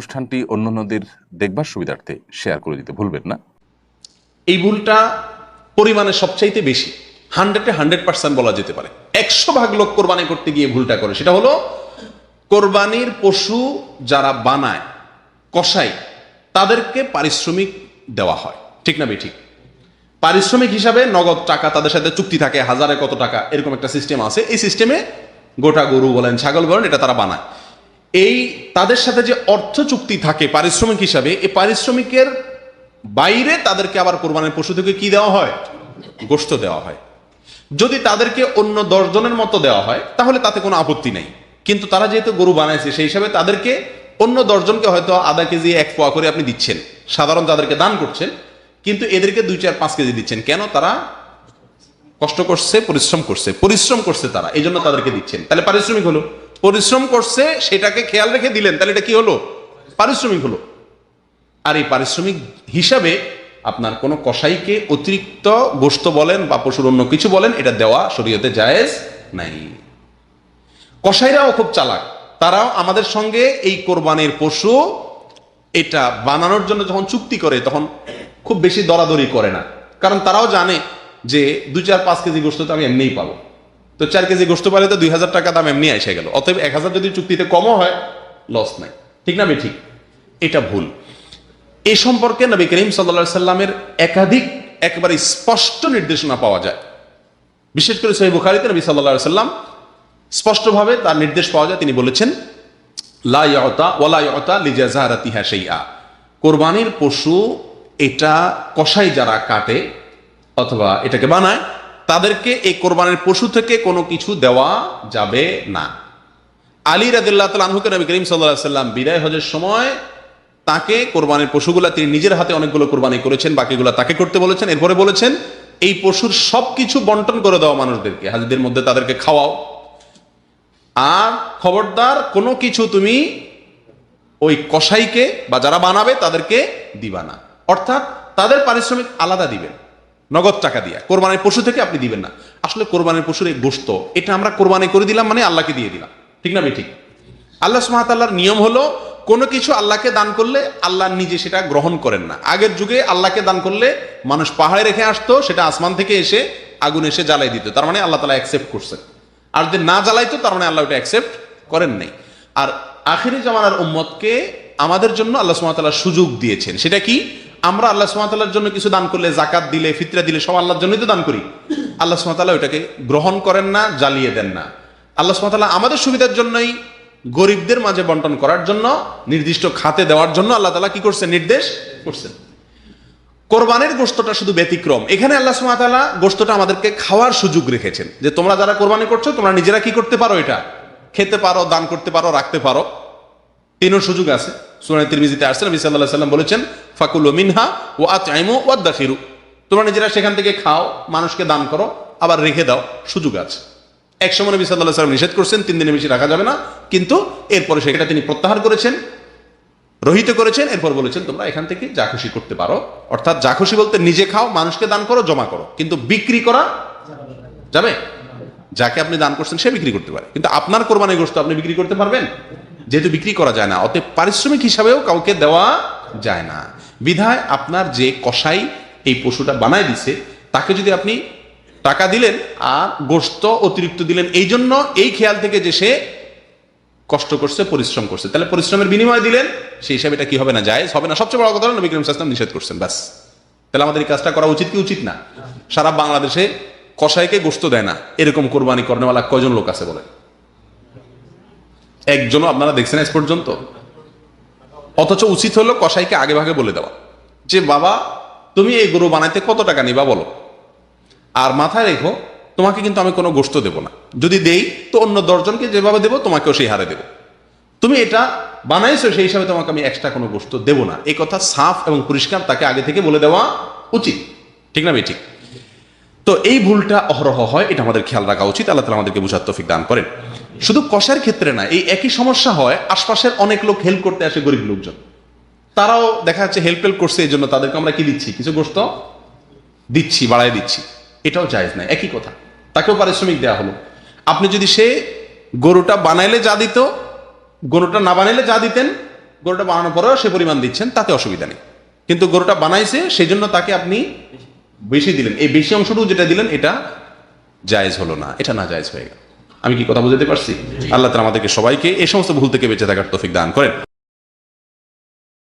অনুষ্ঠানটি অন্য অন্যান্যদের দেখবার সুবিধার্থে শেয়ার করে দিতে ভুলবেন না। এই ভুলটা পরিমাণে সবচাইতে বেশি হান্ড্রেডে হান্ড্রেড পার্সেন্ট বলা যেতে পারে। একশো ভাগ লোক কোরবানি করতে গিয়ে ভুলটা করে, সেটা হলো কোরবানির পশু যারা বানায় কসাই তাদেরকে পারিশ্রমিক দেওয়া হয়। ঠিক না ঠিক পারিশ্রমিক হিসাবে নগদ টাকা তাদের সাথে চুক্তি থাকে, হাজারে কত টাকা, এরকম একটা সিস্টেম আছে। এই সিস্টেমে গোটা গরু বলেন, ছাগল বলেন, এটা তারা বানায়। এই তাদের সাথে যে অর্থ চুক্তি থাকে পারিশ্রমিক হিসাবে, এই পারিশ্রমিকের বাইরে তাদেরকে আবার কোরবানির পশু থেকে কি দেওয়া হয়? গোশত দেওয়া হয়। যদি তাদেরকে অন্য দশ জনের মতো দেওয়া হয়, তাহলে তাতে কোনো আপত্তি নেই। কিন্তু তারা যেহেতু গরু বানাইছে, সেই হিসাবে তাদেরকে অন্য দশজনকে হয়তো আধা কেজি এক পোয়া করে আপনি দিচ্ছেন। সাধারণ তাদেরকে দান করছেন, কিন্তু এদেরকে দুই চার পাঁচ কেজি দিচ্ছেন। কেন? তারা কষ্ট করছে, পরিশ্রম করছে পরিশ্রম করছে তারা, এই জন্য তাদেরকে দিচ্ছেন। তাহলে পারিশ্রমিক হলো। পরিশ্রম করছে, সেটাকে খেয়াল রেখে দিলেন, তাহলে এটা কি হলো? পারিশ্রমিক হলো। আর এই পারিশ্রমিক হিসাবে আপনার কোনো কসাইকে অতিরিক্ত গোস্ত বলেন বা পশুর অন্য কিছু বলেন, এটা দেওয়া শরীয়তে জায়েজ নাই। কসাইরাও খুব চালাক। তারাও আমাদের সঙ্গে এই কোরবানির পশু, এটা বানানোর জন্য যখন চুক্তি করে, তখন খুব বেশি দরাদরি করে না। কারণ তারাও জানে যে দু চার পাঁচ কেজি গোস্ত তো আমি এমনিই পাবো। তো চার কেজি গোস্ত পালে তো দুই হাজার টাকা দাম এমনি এসে গেল। অতএব এক হাজার যদি চুক্তিতে কমও হয় লস নাই। ঠিক না ঠিক? এটা ভুল। এই সম্পর্কে নবী করিম সাল্লা সাল্লামের একাধিক একবারে স্পষ্ট নির্দেশনা পাওয়া যায়। বিশেষ করে সহি বুখারিতে নবী সাল্লা সাল্লাম স্পষ্টভাবে তার নির্দেশ পাওয়া যায়। তিনি বলেছেন, লা ইয়তা ওয়ালা ইয়তা লিজাজারাতিহা শাইআ। কোরবানির পশু এটা কসাই যারা কাটে অথবা এটাকে বানায় তাদেরকে এই কোরবানির পশু থেকে কোনো কিছু দেওয়া যাবে না। আলী রাদিল্লাহ তাল আনহুকে নবী করিম সাল্লাহ সাল্লাম বিদায় হজের সময় তাকে কোরবানির পশুগুলা তিনি নিজের হাতে অনেকগুলো কোরবানি করেছেন, বাকিগুলো তাকে করতে বলেছেন। এরপরে বলেছেন, এই পশুর সব কিছু বন্টন করে দেওয়া মানুষদেরকে, হাজিদের মধ্যে তাদেরকে খাওয়াও। আর খবরদার কোনো কিছু তুমি ওই কসাইকে বা যারা বানাবে তাদেরকে দিবা না। অর্থাৎ তাদের পারিশ্রমিক আলাদা দিবেন। নগদ টাকা দিয়া। কোরবানির পশু থেকে আপনি দিবেন না। আসলে কোরবানির পশুর এই গোস্ত এটা আমরা কোরবানি করে দিলাম মানে আল্লাহকে দিয়ে দিলাম। ঠিক না ঠিক আল্লাহ সুমাতাল্লাহর নিয়ম হলো, কোনো কিছু আল্লাহকে দান করলে আল্লাহ নিজে সেটা গ্রহণ করেন না। আগের যুগে আল্লাহকে দান করলে মানুষ পাহাড়ে রেখে আসতো, সেটা আসমান থেকে এসে আগুন এসে জ্বালাই দিত। তার মানে আল্লাহ তালা অ্যাকসেপ্ট করছেন। আর যদি না জ্বালাইতো, তার মানে আল্লাহ ওটা অ্যাকসেপ্ট করেন নাই। আর আখিরি জামানার উম্মতকে আমাদের জন্য আল্লাহ সুমাতাল্লাহ সুযোগ দিয়েছেন। সেটা কি? আমরা আল্লাহ সুমাতাল্লাহর জন্য কিছু দান করলে জাকাত দিলে, ফিতরা দিলে, সব আল্লাহর জন্যই তো দান করি। আল্লাহ সুমাতাল্লাহ ওটাকে গ্রহণ করেন না, জ্বালিয়ে দেন না। আল্লাহ সুমাতাল্লাহ আমাদের সুবিধার জন্যই গরিবদের মাঝে বন্টন করার জন্য, নির্দিষ্ট খাতে দেওয়ার জন্য আল্লাহ তালা কি করছেন? নির্দেশ করছেন। কোরবানের গোস্তটা শুধু ব্যতিক্রম। এখানে আল্লাহ সুমাতালা গোস্তটা আমাদেরকে খাওয়ার সুযোগ রেখেছেন। যে তোমরা যারা কোরবানি করছ, তোমরা নিজেরা কি করতে পারো এটা? খেতে পারো, দান করতে পারো, রাখতে পারো। তিনও সুযোগ আছে। সুনাই তিরমিজিতে আসছেন নবী আলাইহি সাল্লাম বলেছেন, ফাকুল মিনহা ও আতআইমু ওয়াদাখিরু তোমরা নিজেরা সেখান থেকে খাও, মানুষকে দান করো, আবার রেখে দাও, সুযোগ আছে। এক সময় নবী আলাইহি সাল্লাম নিষেধ করছেন, তিন দিনের বেশি রাখা যাবে না, কিন্তু এরপরে সেটা তিনি প্রত্যাহার করেছেন, রহিত করেছেন, এরপর বলেছেন, তোমরা এখান থেকে যা খুশি করতে পারো। অর্থাৎ যা খুশি বলতে নিজে খাও, মানুষকে দান করো, জমা করো, কিন্তু বিক্রি করা যাবে? যাকে আপনি দান করছেন, সে বিক্রি করতে পারে। কিন্তু আপনার কোরবানি গোষ্ঠ আপনি বিক্রি করতে পারবেন? যেহেতু বিক্রি করা যায় না, অতএব পারিশ্রমিক হিসাবেও কাউকে দেওয়া যায় না। বিধায় আপনার যে কসাই এই পশুটা বানায় দিছে, তাকে যদি আপনি টাকা দিলেন আর গোস্ত অতিরিক্ত দিলেন, এই জন্য এই খেয়াল থেকে যে সে কষ্ট করছে, পরিশ্রম করছে। তাহলে পরিশ্রমের বিনিময় দিলেন, সেই হিসাবে এটা কি হবে না যায় হবে না? সবচেয়ে বড় কথা নবী করিম সাল্লাম নিষেধ করছেন, ব্যাস। তাহলে আমাদের এই কাজটা করা উচিত কি উচিত না? সারা বাংলাদেশে কসাইকে গোস্ত দেয় না। এরকম কোরবানি করেনেওয়ালা কয়জন লোক আছে বলে একজনও আপনারা দেখছেন আজ পর্যন্ত। অথচ উচিত হলো কসাইকে আগে ভাগে বলে দেওয়া। যে, বাবা, তুমি এই গরু বানাইতে কত টাকা নিবা বলো? আর মাথায় রেখো, তোমাকে কিন্তু আমি কোনো গোস্ত দেবো না। যদি দেই, তো অন্য দশজনকে যেভাবে দেবো, তোমাকেও সেই হারে দেবো। তুমি এটা বানাইছো, সেই হিসাবে তোমাকে আমি এক্সট্রা কোনো গোস্ত দেবো না। এই কথা সাফ এবং পরিষ্কার তাকে আগে থেকে বলে দেওয়া উচিত। ঠিক না, ভাই? ঠিক। তো এই ভুলটা অহরহ হয়, এটা আমাদের খেয়াল রাখা উচিত। আল্লাহ তালা আমাদেরকে বুঝার তফিক দান করেন। শুধু কষার ক্ষেত্রে না, এই একই সমস্যা হয়, আশপাশের অনেক লোক হেল্প করতে আসে গরিব লোকজন। তারাও দেখা যাচ্ছে হেল্প হেল্প করছে, এই জন্য তাদেরকে আমরা কি দিচ্ছি? কিছু গোস্ত দিচ্ছি, বাড়াই দিচ্ছি। এটাও জায়েজ নাই একই কথা। তাকেও পারিশ্রমিক দেওয়া হলো। আপনি যদি সে গরুটা বানাইলে যা দিত, গরুটা না বানাইলে যা দিতেন, গরুটা বানানোর পরেও সে পরিমাণ দিচ্ছেন, তাতে অসুবিধা নেই। কিন্তু গরুটা বানাইছে, সেই জন্য তাকে আপনি বেশি দিলেন। এই বেশি অংশটুকু যেটা দিলেন, এটা জায়েজ হলো না, এটা না জায়েজ হয়ে গেল। আমি কি কথা বুঝতে পারছি? আল্লাহ তালা আমাদেরকে সবাইকে এই সমস্ত ভুল থেকে বেঁচে থাকার তৌফিক দান করেন।